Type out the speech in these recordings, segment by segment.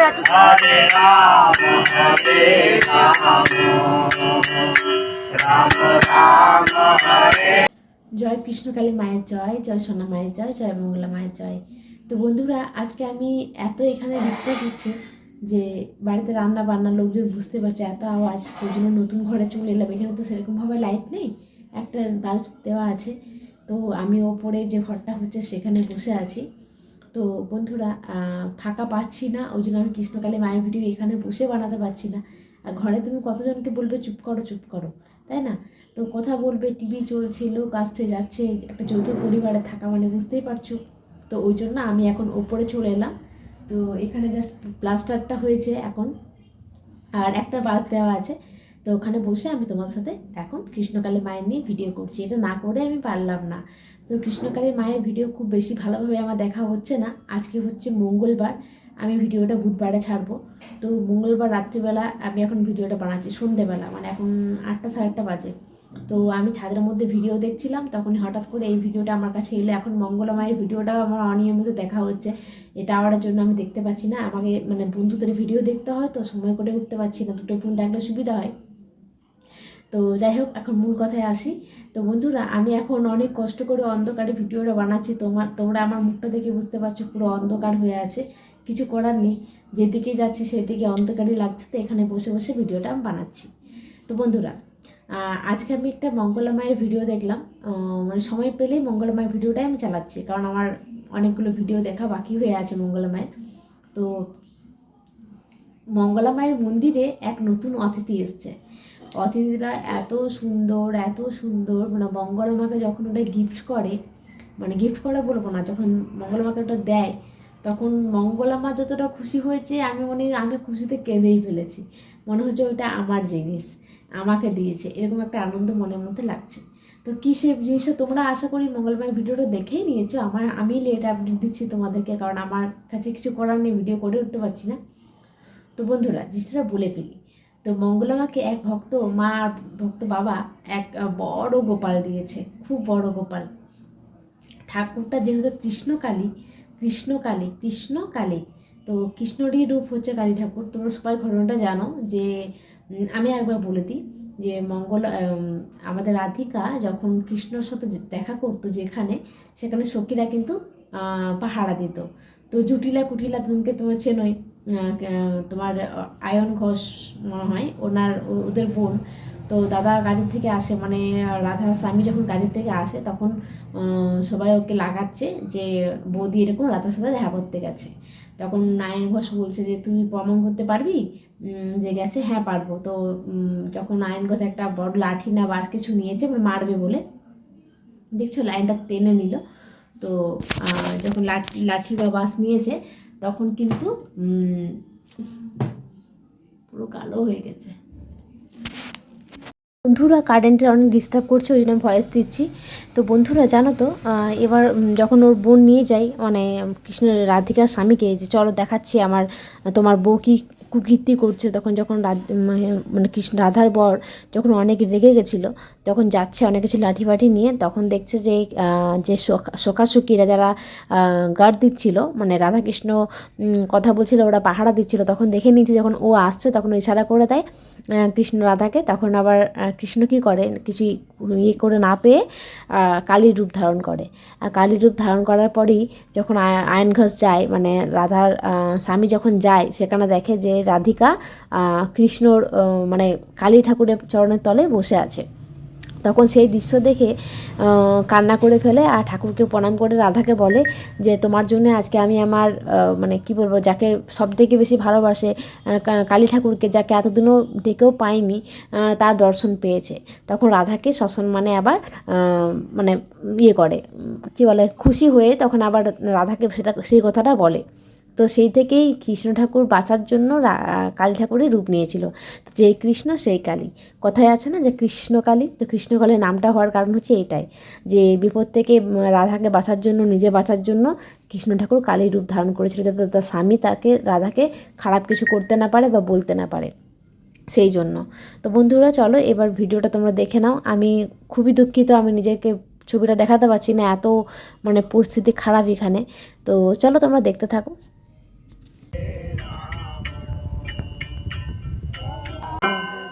বলে একটু হরে রাম হরে রাম রাম রাম হরে। জয় কৃষ্ণকালী মায়ের জয় জয় সোনা মায়ের জয় জয় মঙ্গলা মায়ের জয়। তো বন্ধুরা আজকে আমি এত এখানে ডিস্টার্ব হচ্ছে যে বাড়িতে রান্না বান্না লোকজন বুঝতে পারছে এত আওয়াজ তো ওই জন্য নতুন ঘরে চলে এলাম। এখানে তো সেরকমভাবে লাইট নেই একটা বাল্ব দেওয়া আছে। তো আমি ওপরে যে ঘরটা হচ্ছে সেখানে বসে আছি। তো বন্ধুরা ফাঁকা পাচ্ছি না, ওই জন্য আমি কৃষ্ণকালী মায়ের ভিডিও এখানে বসে বানাতে পারছি না। আর ঘরে তুমি কতজনকে বলবে, চুপ করো চুপ করো, তাই না? তো কথা বলবে টিভি চলছে, লোক আসছে, যাচ্ছে, একটা যৌথ পরিবারে থাকা মানে বুঝতেই পারছ। তো ওই জন্য আমি এখন ওপরে চলে এলাম। তো এখানে জাস্ট প্লাস্টারটা হয়েছে এখন। আর একটা বাল্ব দেওয়া আছে। তো ওখানে বসে আমি তোমার সাথে এখন কৃষ্ণকালী মায়ের নিয়ে ভিডিও করছি। এটা না করে আমি পারলাম না। তো কৃষ্ণকালী মায়ের ভিডিও খুব বেশি ভালোভাবে আমার দেখা হচ্ছে না। আজকে হচ্ছে মঙ্গলবার, আমি ভিডিওটা বুধবারে ছাড়বো। তো মঙ্গলবার রাত্রিবেলা আমি এখন ভিডিওটা বানাচ্ছি, সন্ধেবেলা মানে এখন আটটা সাড়ে আটটা বাজে। তো আমি ছাদের মধ্যে ভিডিও দেখছিলাম তখন হঠাৎ করে এই ভিডিওটা আমার কাছে এলো। এখন মঙ্গলা মায়ের ভিডিওটা আমার অনিয়মিত দেখা হচ্ছে। এটা আওয়ার জন্য আমি দেখতে পাচ্ছি না। আমাকে মানে বন্ধুদের ভিডিও দেখতে হয় তো, সময় করে উঠতে পারছি না। দুটো ফোন দেখলে সুবিধা হয়। তো যাই হোক, এখন মূল কথায় আসি। তো বন্ধুরা, আমি এখন অনেক কষ্ট করে অন্ধকারে ভিডিওটা বানাচ্ছি। তোমার, তোমরা আমার মুখটা দেখে বুঝতে পারছ, পুরো অন্ধকার হয়ে আছে। কিছু করার নেই। যেদিকে যাচ্ছি, সেদিকে অন্ধকারই লাগছে। তো এখানে বসে বসে ভিডিওটা আমি বানাচ্ছি। তো বন্ধুরা আজকে আমি একটা মঙ্গলা মায়ের ভিডিও দেখলাম। মানে সময় পেলেই মঙ্গলা মায়ের ভিডিওটাই আমি চালাচ্ছি। কারণ আমার অনেকগুলো ভিডিও দেখা বাকি হয়ে আছে মঙ্গলা মায়ের। তো মঙ্গলা মায়ের মন্দিরে এক নতুন অতিথি এসছে। অতিথিরা এত সুন্দর এত সুন্দর মানে মঙ্গলা মাকে যখন ওটা গিফট করে মানে গিফট করে বলব না, যখন মঙ্গলা মাকে ওটা দেয়, তখন মঙ্গলা মা যতটা খুশি হয়েছে, আমি মনে, আমি খুশিতে কেঁদেই ফেলেছি। মনে হচ্ছে ওটা আমার জিনিস, আমাকে দিয়েছে। এরকম একটা আনন্দ মনের মধ্যে লাগছে। তো কী সে জিনিসটা তোমরা আশা করি মঙ্গলবার ভিডিওটা দেখেই নিয়েছো। আমার, আমি লেট আপডেট দিচ্ছি তোমাদেরকে, কারণ আমার কাছে কিছু করার নেই ভিডিও করে উঠতে পারছি না। তো বন্ধুরা, জিনিসটা বলে ফেলি। তো মঙ্গলামাকে এক ভক্ত, মা আর ভক্ত বাবা এক বড় গোপাল দিয়েছে, খুব বড় গোপাল। ঠাকুরটা যেহেতু কৃষ্ণকালী কৃষ্ণকালী কৃষ্ণকালী, তো কৃষ্ণরই রূপ হচ্ছে কালী ঠাকুর। তোমরা সবাই ঘটনাটা জানো যে আমি একবার বলে দিই যে মঙ্গল আমাদের রাধিকা যখন কৃষ্ণর সাথে দেখা করতো যেখানে, সেখানে সখীরা কিন্তু পাহারা দিত। তো জুটিলা কুটিলা তুমকে তোমার চেনই। তোমার আয়ন ঘোষ মনে হয়, ওনার ওদের বোন। তো দাদা কাজের থেকে আসে মানে রাধা স্বামী যখন কাজের থেকে আসে, তখন সবাই ওকে লাগাচ্ছে যে, বৌদি এরকম রাধার সাথে দেখা করতে গেছে। তখন নারায়ণ ঘোষ বলছে যে, তুই প্রমাণ করতে পারবি? যে গেছে হ্যাঁ পারব। তো যখন নারায়ণ ঘোষ একটা বড় লাঠি না বাস কিছু নিয়েছে মানে মারবে বলে, দেখছ, লাইনটা টেনে নিল। তো যখন লাঠি লাঠি বা বাস নিয়েছে তখন কিন্তু পুরো কালো হয়ে গেছে। বন্ধুরা কারেন্টের অনেক ডিস্টার্ব করছে, ওই জন্য ভয়েস দিচ্ছি। তো বন্ধুরা, জানো তো এবার যখন ওর বোন নিয়ে যাই মানে কৃষ্ণ রাধিকার স্বামীকে, যে চলো দেখাচ্ছি আমার, তোমার বউ কি কুকীর্তি করছে তখন যখন মানে- মানে কৃষ্ণ, রাধার বর যখন অনেক রেগে গেছিল, তখন যাচ্ছে অনেক কিছু লাঠি ফাঠি নিয়ে, তখন দেখছে যে যে সখাসখীরা যারা গার্ড দিচ্ছিল মানে রাধাকৃষ্ণ কথা বলছিল, ওরা পাহারা দিচ্ছিল, তখন দেখে নিয়েছে যখন ও আসছে, তখন ইশারা করে দেয় কৃষ্ণ রাধাকে, তখন আবার কৃষ্ণ কী করে, কিছু ইয়ে করে না পেয়ে কালীর রূপ ধারণ করে। আর কালীর রূপ ধারণ করার পরেই যখন আয়- আয়ন ঘোষ যায় মানে রাধার স্বামী যখন যায়, সেখানে দেখে যে রাধিকা কৃষ্ণর মানে কালী ঠাকুরের চরণের তলে বসে আছে। তখন সেই দৃশ্য দেখে কান্না করে ফেলে আর ঠাকুরকে প্রণাম করে রাধাকে বলে যে, তোমার জন্য আজকে আমি আমার মানে কি বলব, যাকে সব থেকে বেশি ভালোবাসে কালী ঠাকুরকে যাকে এতদিনও ডেকেও পাইনি তার দর্শন পেয়েছে। তখন রাধাকে মানে আবার মানে ইয়ে করে, কি বলে, খুশি হয়ে তখন আবার রাধাকে সেটা, সেই কথাটা বলে। তো সেই থেকেই কৃষ্ণ ঠাকুর বাঁচার জন্য কালী ঠাকুরের রূপ নিয়েছিল। তো যেই কৃষ্ণ সেই কালী। কথায় আছে না যে কৃষ্ণকালী তো কৃষ্ণকালীর নামটা হওয়ার কারণ হচ্ছে এটাই, যে বিপদ থেকে রাধাকে বাঁচার জন্য, নিজে বাঁচার জন্য কৃষ্ণ ঠাকুর কালীর রূপ ধারণ করেছিল, যাতে তার স্বামী তাকে, রাধাকে খারাপ কিছু করতে না পারে বা বলতে না পারে। সেই জন্য। তো বন্ধুরা, চলো এবার ভিডিওটা তোমরা দেখে নাও। আমি খুবই দুঃখিত, আমি নিজেকে ছবিটা দেখাতে পারছি না, এত মানে পরিস্থিতি খারাপ এখানে। তো চলো তোমরা দেখতে থাকো।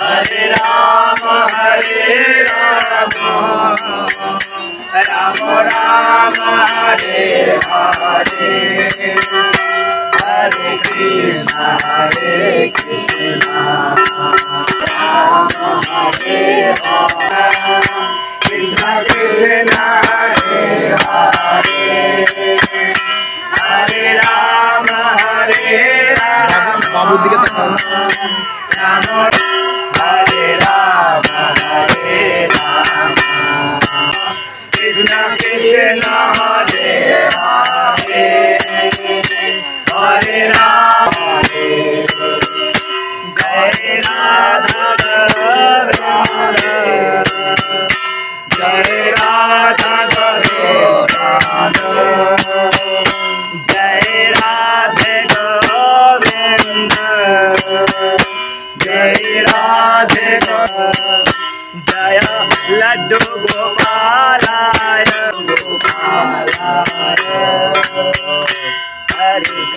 হরে রাম হরে রাম। রাম রাম হরে হরে। হরে কৃষ্ণ হরে কৃষ্ণ। রাম হরে কৃষ্ণ কৃষ্ণ হরে হরে। হরে রাম হরে রাম বাবুর দিকে তাকান রাম। জয় রাধা গোবিন্দ জয়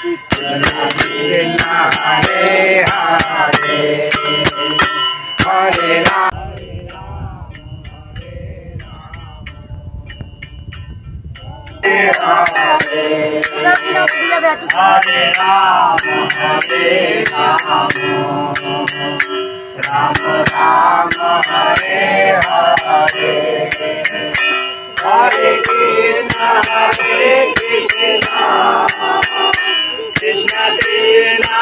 Hare Hare Hare Hare Hare Hare Ram Ram Hare Hare Hare Krishna Hare Krishna.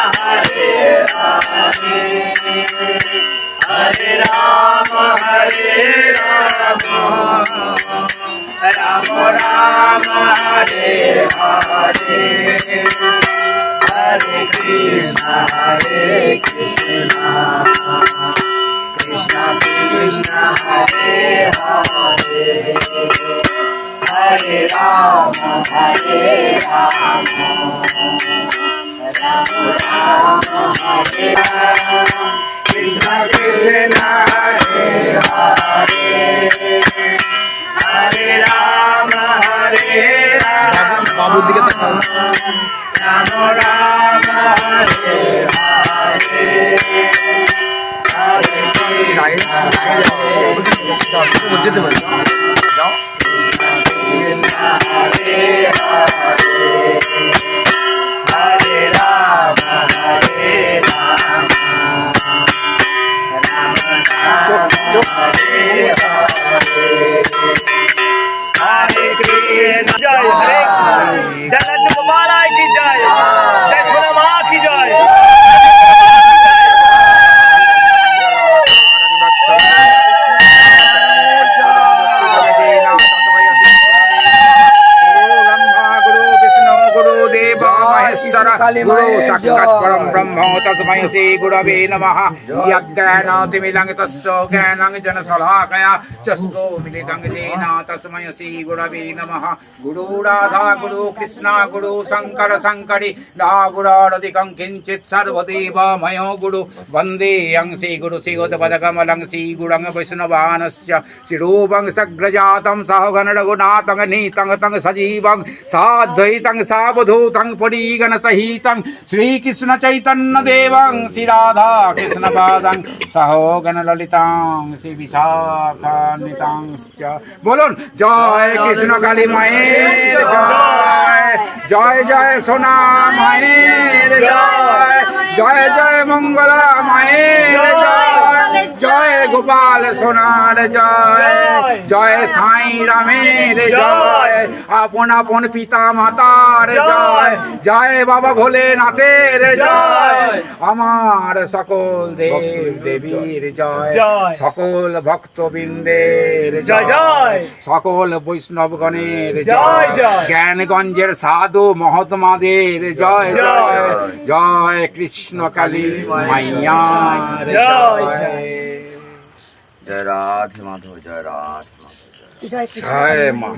Krishna Hare Hare Hare Ram হরে রাম রাম রাম হরে হরে হরে কৃষ্ণ হরে কৃষ্ণ কৃষ্ণ কৃষ্ণ হরে হরে হরে রাম হরে বাবুর দিকে তাকান রাম রাম হরে হরে হরে কৃষ্ণ হরে যেতে পারি যাও तस्मै श्री गुरवे नमः यज्ञानातिमिलं तस्य ज्ञानं जनशलाकया चस्को मिलितं येन तस्मै श्री गुरवे नमः गुरुराधा गुरु कृष्ण गुरु शङ्कर शङ्करि ना गुरारधिकं किञ्चित् सर्वदेवमयो गुरु वन्दे यं श्रीगुरु श्रीगोदपदकमलं श्रीगुरं वैष्णवानस्य शिरूपं सग्रजातं सहगणरघुनाथं नीतं तं सजीवं साद्वैतं सावधूतं परीगणसहितं श्रीकृष्ण কৃষ্ণদেবং শ্রী রাধা কৃষ্ণপাদাং সহগণ ললিতাং শ্রী বিশাখান বলুন জয় কৃষ্ণ কালী মায়ের জয় জয় জয় সোনা মায়ের জয় জয় জয় মঙ্গলা মায়ের জয় গোপাল সোনার জয় জয় সাই রামের জয় আপন আপন পিতা মাতার জয় জয় বাবা ভোলেনাথের জয় আমার সকল দেব দেবীর জয়। সকল ভক্তবৃন্দের জয় জয় সকল বৈষ্ণবগণের জয় জয় জয়। জ্ঞানগঞ্জের সাধু মহাত্মাদের জয় জয়। জয় কৃষ্ণ কালী মাইয়ার জয় জয় রাধে মাধব জয় রাধে মাধব। জয় মা।